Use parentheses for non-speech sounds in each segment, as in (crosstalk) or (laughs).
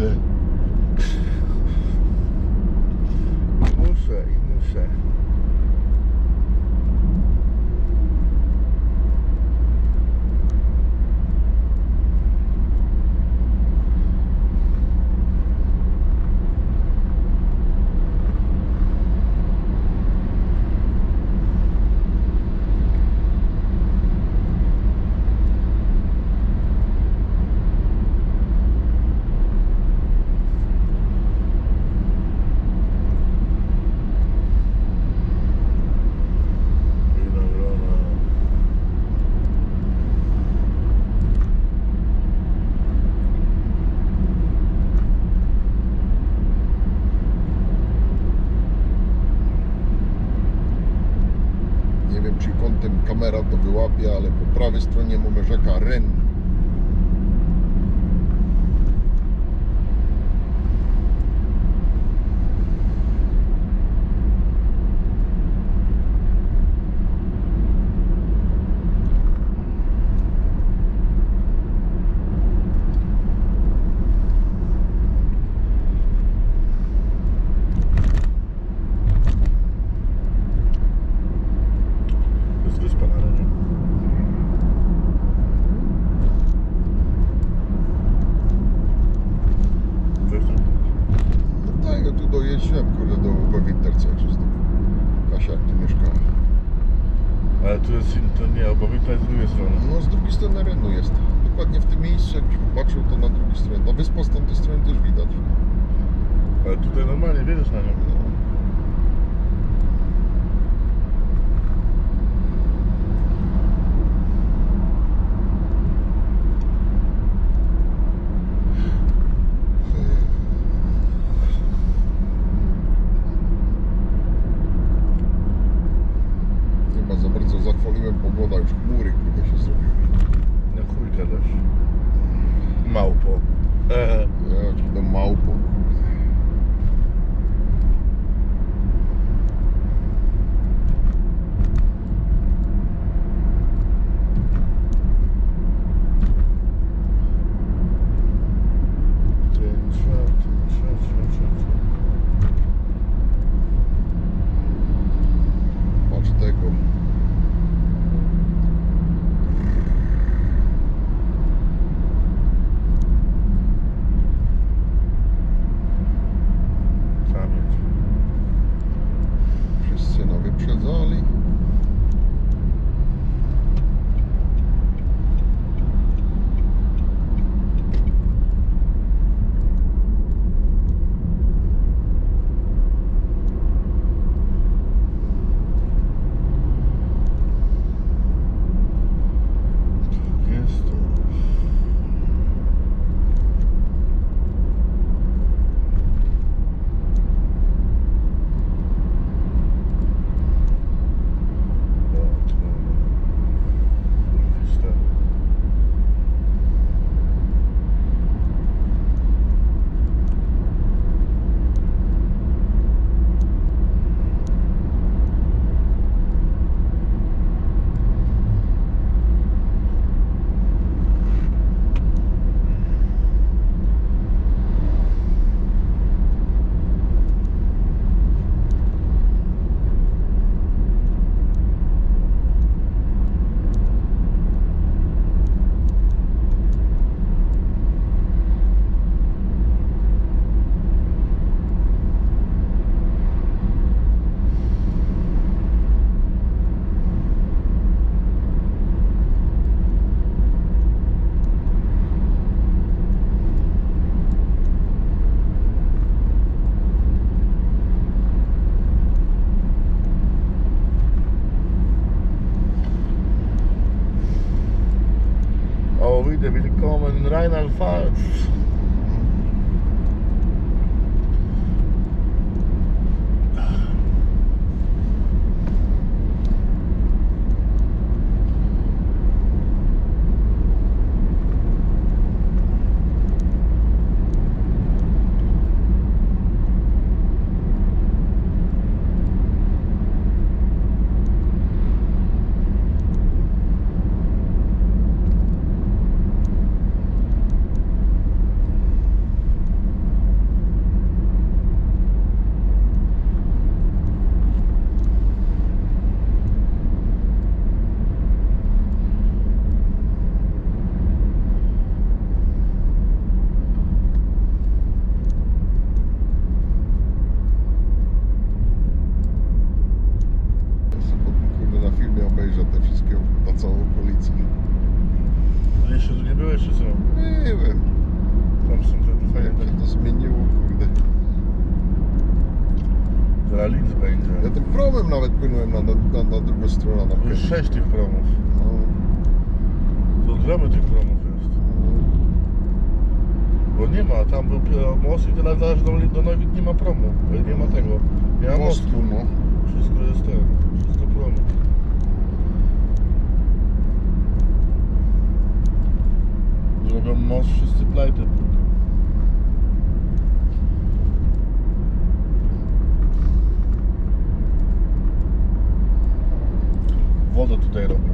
to Głowica jest z drugiej strony. No z drugiej strony jest. Dokładnie w tym miejscu, jakbyś popatrzył, to na drugiej stronie. No wyspa z tamtej strony też widać. Ale tutaj normalnie wiedziesz na nią. No. far płynąłem na, na, na drugą stronę. Na jest sześć tych promów. no, To gramy tych promów jest. Bo nie ma, tam był pi- most i teraz aż do, do Nowi nie ma promu. Nie ma tego. Nie ma no. no. Wszystko jest ten. Wszystko promu. Zrobią most, wszyscy plajty tutaj robią.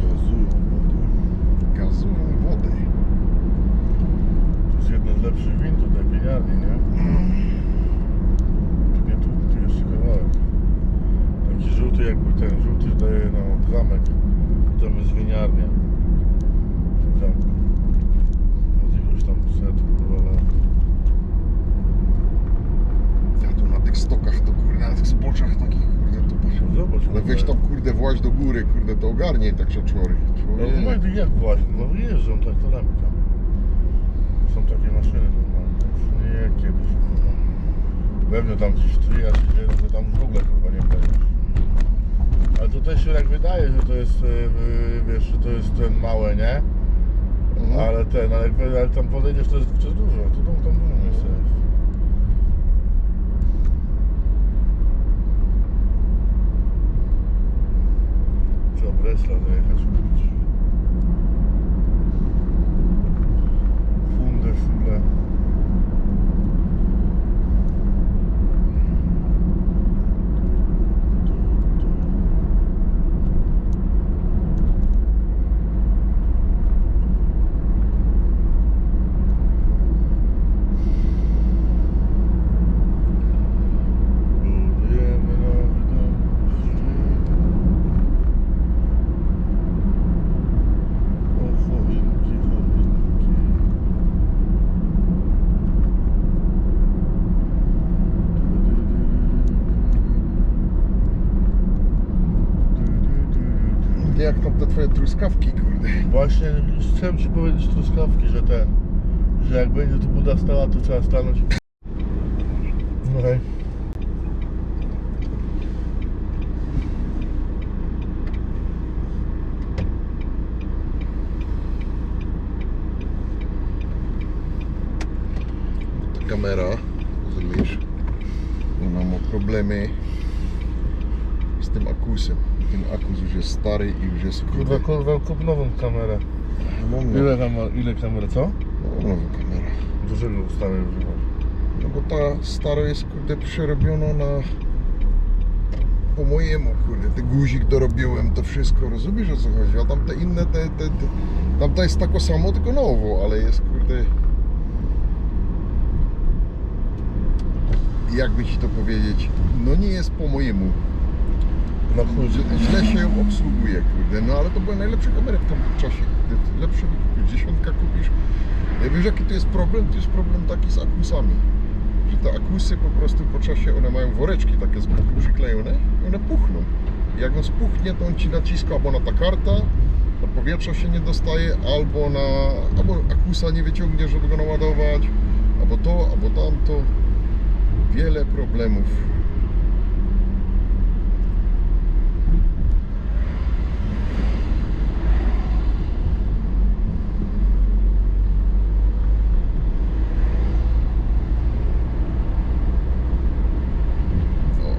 Gazują wodę. Gazują wodę. To jest jedna z lepszych win tutaj, winiarni, nie? Tu nie tu, tu jeszcze kawałek. Taki żółty jakby ten, żółty daje na zamek. Tam jest winiarnia. W tym zamku. Od iluś tam set, kurwa lat. Ja tu na tych stokach to kurde, na tych zboczach takich kurde to patrzę. No Zobacz, Ale weź tam kurde właź do góry, kurde to ogarnij tak czaczory. No Człowiek. no jak właśnie, no jeżdżą traktorami tam. Są takie maszyny normalne, już nie jak kiedyś. kurwa. Pewnie tam gdzieś tryja czy gdzie, no to tam w ogóle kurwa nie będziesz. Ale to też się tak wydaje, że to jest, e, e, wiesz, że to jest ten małe, nie? Mhm. Ale ten, ale jak ale tam podejdziesz, to jest, to jest dużo, to tam, tam dużo miejsca jest. Trzeba Bresla zajechać kupić. Fundę, fule. Budujemy nowy dom w ścinie. O, choinki, choinki. Jak tam te twoje truskawki, kurde. Właśnie chciałem ci powiedzieć truskawki, że ten, że jak będzie tu Buda stała, to trzeba stanąć. Okej. Ta kamera, rozumiesz, ona ma problemy z tym akusem. Ten akus już jest stary i już jest Kurwa, kurwa, kup nową kamerę. No, Ile, kam- ile kamer, co? no, nowa kamera. Dużego ustawię używasz. No bo ta stara jest kurde przerobiona na po mojemu kurde, ten guzik dorobiłem, to wszystko, rozumiesz o co chodzi, a tamte inne, te, te, te, tamta jest tako samo, tylko nowo, ale jest kurde jakby ci to powiedzieć, no nie jest po mojemu, Na chuj, Źle- się ją obsługuje, kurde, no ale to były najlepsze kamery w tamtym czasie, kurde, lepsze wykupisz, dziesiątka kupisz, ja wiesz jaki to jest problem? To jest problem taki z akusami, że te akusy po prostu po czasie, one mają woreczki takie z boku przyklejone i one puchną. Jak on spuchnie, to on ci naciska albo na ta karta, do powietrza się nie dostaje, albo na, albo akusa nie wyciągnie, żeby go naładować, albo to, albo tamto. Wiele problemów. No.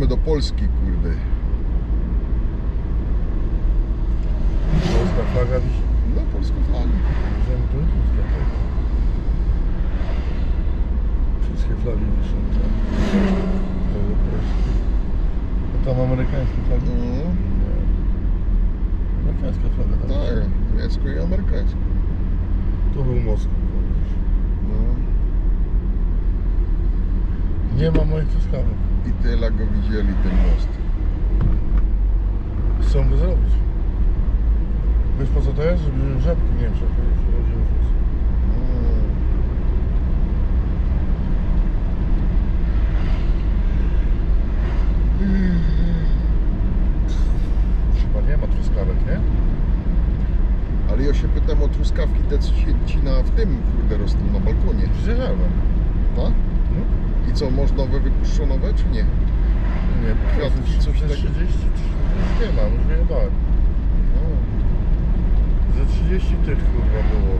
Bierzemy do Polski, kurde. Polska flaga wisi. No, polską flagę. Możemy tu do tego. Wszystkie flagi wiszą tam. Europejskie. A tam amerykańskie flagi? No. Amerykańska flaga tam. tak, niemiecką i amerykańską. Tu był Moskwa. No. Nie ma moich truskawek. I tyle go widzieli, ten most. Chcą go zrobić. Wiesz po co to też, żeby żabki nie przeszły, jeśli chodzi o wóz. Chyba nie ma truskawek, nie? Ale ja się pytam o truskawki te, co się ci na w tym kurde rosną na balkonie, Widziałem. tak? No. I co, można nowe wypuszczonowe, czy nie? Nie, Kwiatki, coś takiego. 30, nie mam, już wyjebałem. No. Ze 30 tych kurwa było.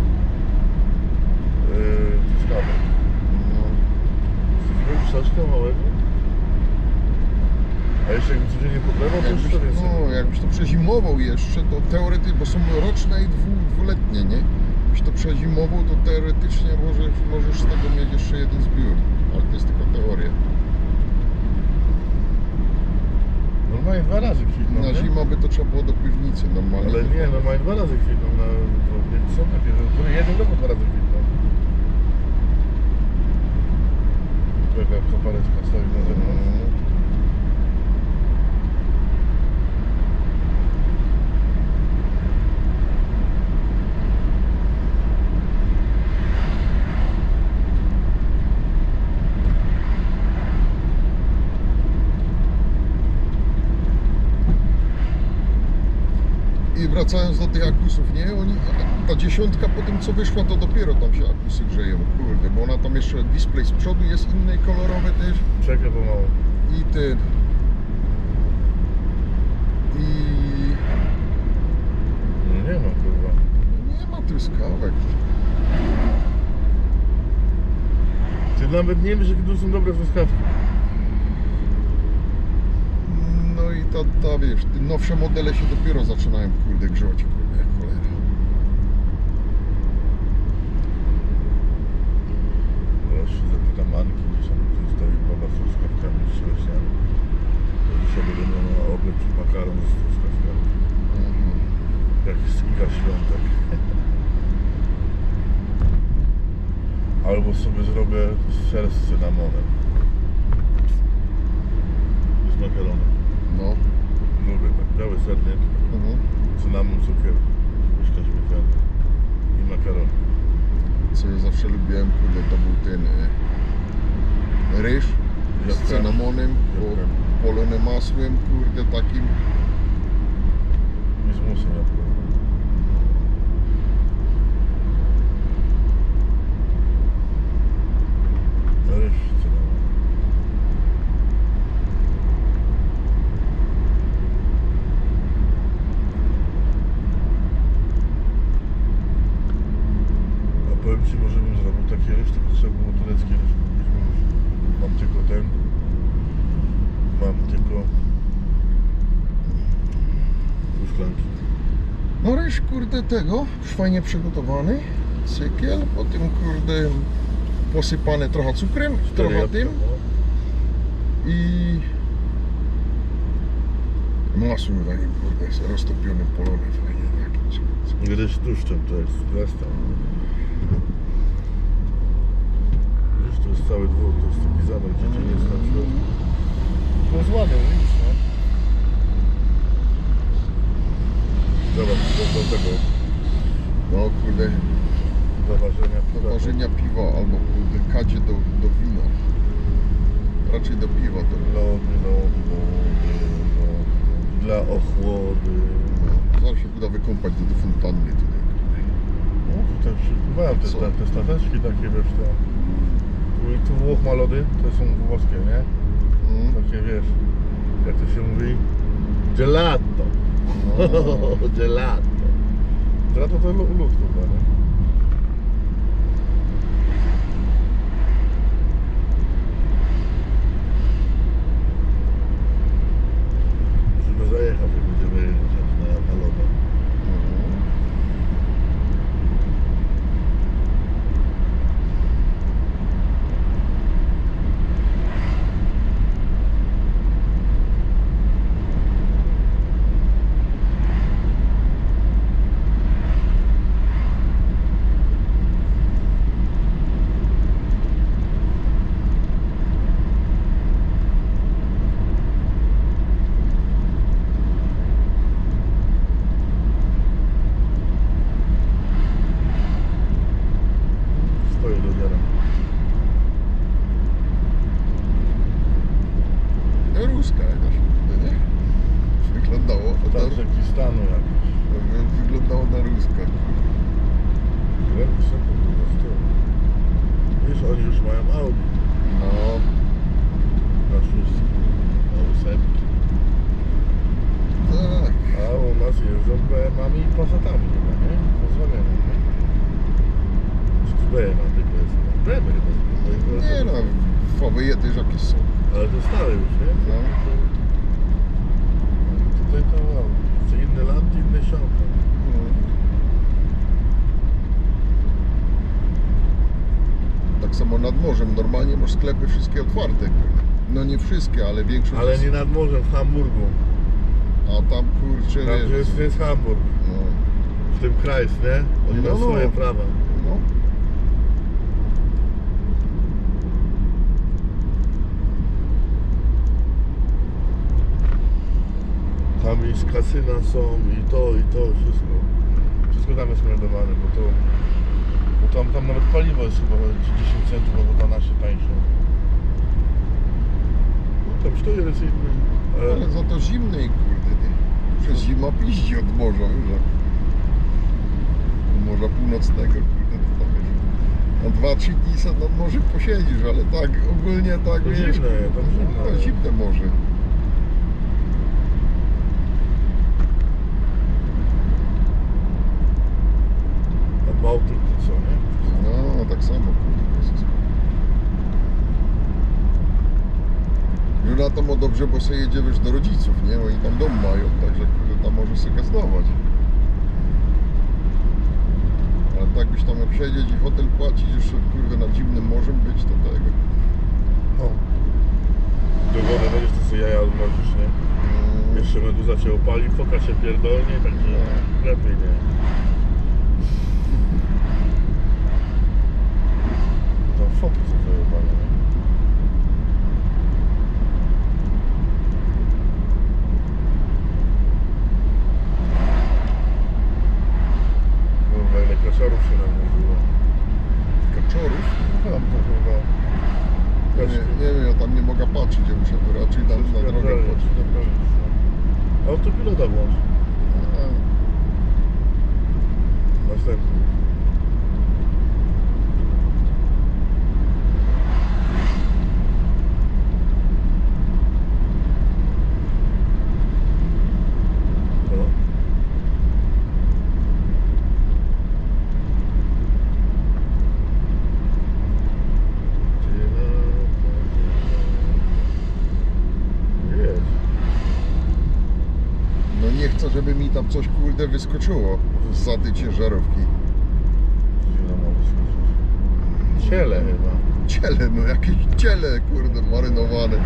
Yy, truskawek. No. Chcesz soczka małego? A jeszcze jakbym codziennie podlewał, to Jakbyś, jeszcze więcej. no, jakbyś to przezimował jeszcze, to teoretycznie, bo są roczne i dwu, dwuletnie, nie? Jakbyś to przezimował, to teoretycznie możesz, możesz z tego mieć jeszcze jeden zbiór. Tylko teoria. Normalnie dwa razy kwitną, Na nie? zimę by to trzeba było do piwnicy normalnie. Ale nie, normalnie dwa razy kwitną na takie, że które jeden roku dwa razy kwitną. Taka kopareczka stoi na zewnątrz. No. I wracając do tych akusów, nie? Oni, ta dziesiątka po tym co wyszła, to dopiero tam się akusy grzeją, kurde, bo ona tam jeszcze display z przodu jest inny, kolorowy też Czekaj pomału. i ten i No nie ma kurwa. nie ma truskawek. Ty nawet nie wiesz, jakie tu są dobre truskawki. Ta, ta wiesz, nowsze modele się dopiero zaczynają kurde grzać, kurde, jak cholera. Właśnie zapytam Anki, gdzie są, stoi baba z truskawkami z czereśniami. To dzisiaj będę miał na obiad makaron z truskawkami. Mhm. Jak z Iga Świątek. (laughs) Albo sobie zrobię ser z cynamonem. Z makaronem. No. Lubię tak. Biały ser, nie? Mhm. Cynamon, cukier, łyżka śmietany i makaron. Co ja zawsze lubiłem, kurde, to był ten e, ryż z Jabłka. cynamonem, po, Jabłka. polony masłem, kurde, takim. I z musem. Ryż z cynamonem. A powiem Ci, może bym zrobił takie ryż, tylko trzeba było tureckie ryż kupić, bo już mam tylko ten. Mam tylko pół szklanki. No ryż, kurde, tego, już fajnie przygotowany, cykiel, potem, kurde, posypany trochę cukrem, trochę tym no. i masłem takim, kurde, z roztopionym polonem, fajnie takim. Ryż tłuszczem to jest zwiasta. Ryż to jest cały dwór, to jest taki zamek, gdzie nie jest na przykład. Rozładę, widzisz, no. Zobacz, do, do tego No, kurde, zaważenia. do ważenia piwa albo, kurde, kadzie do, do wina. Raczej do piwa to Lody, lody, lody, lody. Dla ochłody. no, się uda wykąpać do, do fontanny tutaj. No, tutaj przybywałem te, te, te stateczki takie, wiesz, to. Tu, tu Włoch ma lody, to są włoskie, nie? Mm. Takie wiesz, jak to się mówi? Gelato. No. (laughs) Gelato. Gelato to lu- lód chyba, nie? Musimy zajechać, morzem. Normalnie masz sklepy wszystkie otwarte. No nie wszystkie, ale większość. Ale jest- nie nad morzem, w Hamburgu. A tam kurczę. Tam wiesz, jest, jest Hamburg. No, W tym Kreis, nie? Oni No, mają no. swoje prawa. no. Tam i kasyna są i to, i to, wszystko. Wszystko tam jest meldowane, bo to... Tam, tam nawet paliwo jest chyba 10 centów albo 12 tańsze. No tam stoi jest inny. Ale, Ale za to zimnej kurde. Nie? Przez zima piździ od morza, wiesz? Od Morza północnego, kurde, to tam wiesz. Na 2-3 dni sobie nad morzem posiedzisz, ale tak ogólnie tak To wiesz. zimne, tam zimne. No, zimne morze. Bałtyk to co, nie? No, tak samo, kurde. to jest- To ma dobrze, bo sobie jedzie wiesz, do rodziców, nie? Oni tam dom mają, także kurde, tam może sobie gazdować. Ale tak byś tam jak siedzieć i hotel płacić, jeszcze kurde nad zimnym morzem być, to tego. No. Do wody będziesz to sobie jaja odmrozisz, nie? Mm, Jeszcze meduza cię opali, foka się pierdolnie, także lepiej nie. (laughs) Tam foki są zajebane, nie? Kurwa, ile kaczorów się namnożyło. Kaczorów? Tam to chyba... Ja nie, nie wiem, ja tam nie mogę patrzeć, ja muszę to raczej tam na drogę patrzeć. Autopilota włącz. Następny. Co? Jest. No nie chcę, żeby mi tam coś kurde wyskoczyło z za tej ciężarówki. Ciele chyba. Ciele, no jakieś ciele kurde marynowane.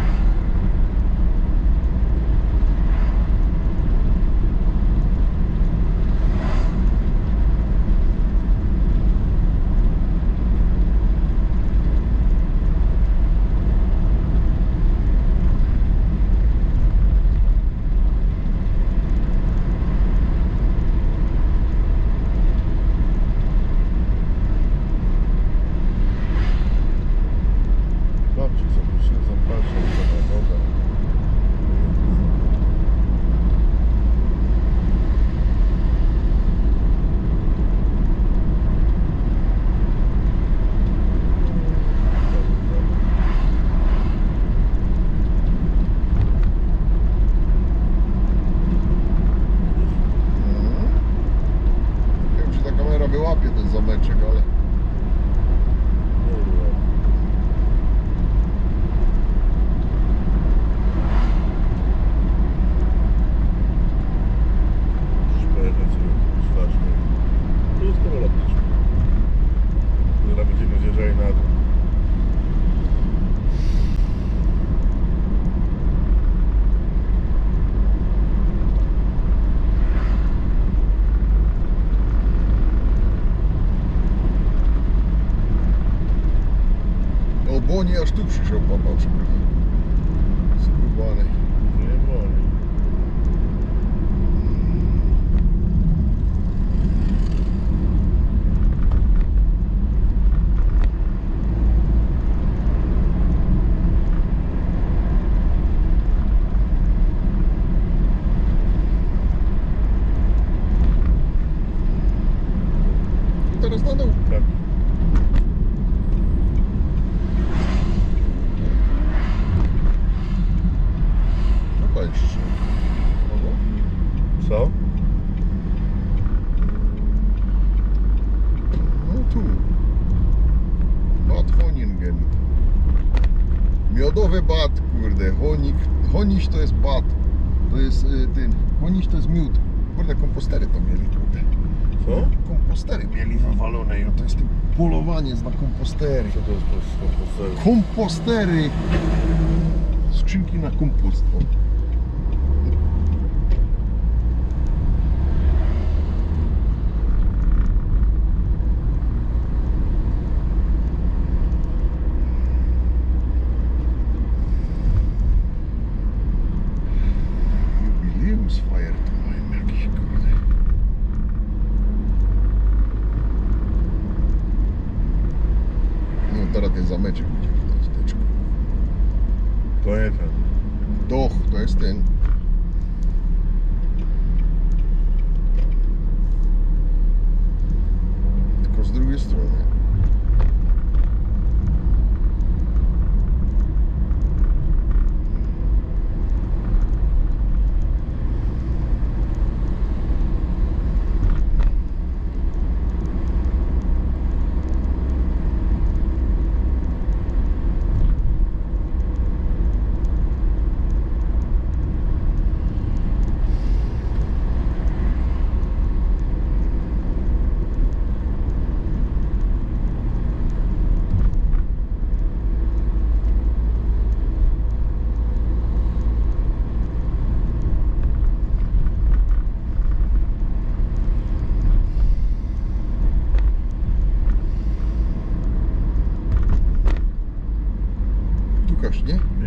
Babci zaprosiłem, zapraszam, to na wodę. Mhm. Nie wiem, czy ta kamera wyłapie ten zameczek, ale Krótko lotniczmy. Zaraz będziemy zjeżdżali na dół. o Tu przyszedł, popatrz. Skubany. Nie boli. Teraz na dół. Tak. kończyć. Co? No tu. Bad Honingen. Miodowy bat, kurde. Honik. Honiś to jest bat. To jest y, ten. Honiś to jest miód. Kurde, kompostery to mieli, kurde. Co? Kompostery mieli wywalone i to jest tym polowanie na kompostery. Co to jest kompostery? Kompostery! Skrzynki na kompost.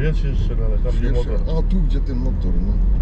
Jeszcze, no ale tam gdzie motor. A tu gdzie ten motor, no.